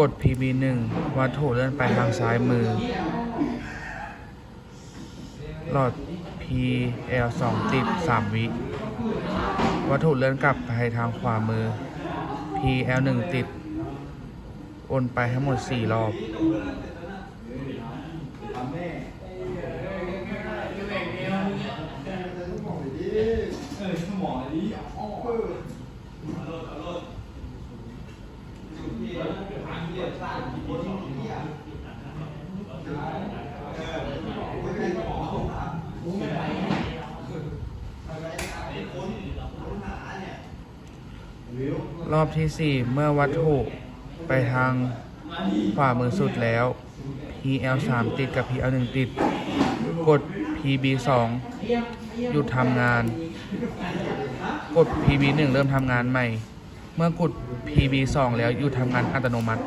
กด PB1 วัตถุเลื่อนไปทางซ้ายมือ หลอด PL2 ติด 3 วิ วัตถุเลื่อนกลับไปทางขวามือ PL1 ติดโอนไปทั้งหมด 4 รอบ รอบที่4เมื่อวัตถุไปทางขวามือสุดแล้ว PL3 ติดกับ PL1 ติด กด PB2 หยุดทำงาน กด PB1 เริ่มทำงานใหม่ เมื่อกด PB2 แล้วหยุดทำงานอัตโนมัติ